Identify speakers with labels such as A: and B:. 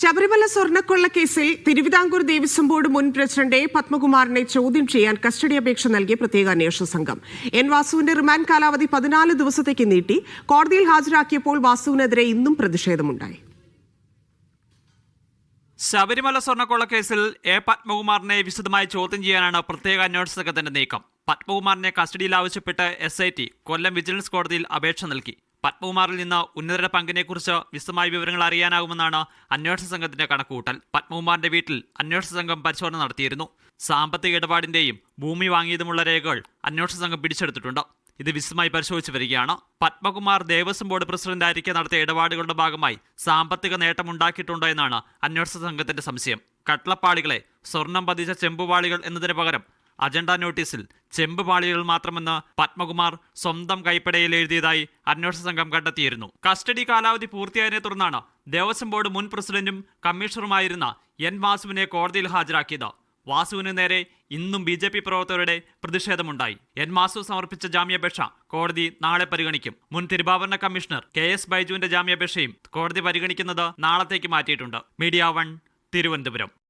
A: ശബരിമല സ്വർണക്കൊള്ള കേസിൽ തിരുവിതാംകൂർ ദേവസ്വം ബോർഡ് മുൻ പ്രസിഡന്റ് എ പത്മകുമാറിനെ ചോദ്യം ചെയ്യാൻ കസ്റ്റഡി അപേക്ഷ നൽകിയ പ്രത്യേക അന്വേഷണ സംഘം. എൻ വാസുവിന്റെ റിമാൻഡ് കാലാവധി പതിനാല് ദിവസത്തേക്ക് നീട്ടി. കോടതിയിൽ ഹാജരാക്കിയപ്പോൾ വാസുവിനെതിരെ ഇന്നും പ്രതിഷേധമുണ്ടായി.
B: ശബരിമല സ്വർണക്കൊള്ള കേസിൽ എ പത്മകുമാറിനെ വിശദമായി ചോദ്യം ചെയ്യാനാണ് പ്രത്യേക അന്വേഷണ സംഘത്തിന്റെ നീക്കം. പത്മകുമാറിനെ കസ്റ്റഡിയിൽ ആവശ്യപ്പെട്ട് S I T Kollam vigilance കോടതിയിൽ അപേക്ഷ നൽകി. പത്മകുമാറിൽ നിന്ന് ഉന്നതരുടെ പങ്കിനെക്കുറിച്ച് വിശദമായ വിവരങ്ങൾ അറിയാനാകുമെന്നാണ് അന്വേഷണ സംഘത്തിന്റെ കണക്കുകൂട്ടൽ. പത്മകുമാറിന്റെ വീട്ടിൽ അന്വേഷണ സംഘം പരിശോധന നടത്തിയിരുന്നു. സാമ്പത്തിക ഇടപാടിന്റെയും ഭൂമി വാങ്ങിയതുമുള്ള രേഖകൾ അന്വേഷണ സംഘം പിടിച്ചെടുത്തിട്ടുണ്ട്. ഇത് വിശദമായി പരിശോധിച്ചു വരികയാണ്. പത്മകുമാർ ദേവസ്വം ബോർഡ് പ്രസിഡന്റായിരിക്കെ നടത്തിയ ഇടപാടുകളുടെ ഭാഗമായി സാമ്പത്തിക നേട്ടമുണ്ടാക്കിയിട്ടുണ്ടോ എന്നാണ് അന്വേഷണ സംഘത്തിന്റെ സംശയം. കട്ടളപ്പാളികളെ സ്വർണം പതിച്ച ചെമ്പുപാളികൾ എന്നതിന് പകരം അജണ്ട നോട്ടീസിൽ ചെമ്പ് പാളികൾ മാത്രമെന്ന് പത്മകുമാർ സ്വന്തം കൈപ്പടയിൽ എഴുതിയതായി അന്വേഷണ സംഘം കണ്ടെത്തിയിരുന്നു. കസ്റ്റഡി കാലാവധി പൂർത്തിയായതിനെ തുടർന്നാണ് ദേവസ്വം ബോർഡ് മുൻ പ്രസിഡന്റും കമ്മീഷണറുമായിരുന്ന എൻ വാസുവിനെ കോടതിയിൽ ഹാജരാക്കിയത്. വാസുവിന് നേരെ ഇന്നും ബി ജെ പി പ്രവർത്തകരുടെ പ്രതിഷേധമുണ്ടായി. എൻ മാസു സമർപ്പിച്ച ജാമ്യാപേക്ഷ കോടതി നാളെ പരിഗണിക്കും. മുൻ തിരുവാഭരണ കമ്മീഷണർ കെ എസ് ബൈജുവിന്റെ ജാമ്യാപേക്ഷയും കോടതി പരിഗണിക്കുന്നത് നാളത്തേക്ക് മാറ്റിയിട്ടുണ്ട്. Media one Thiruvananthapuram.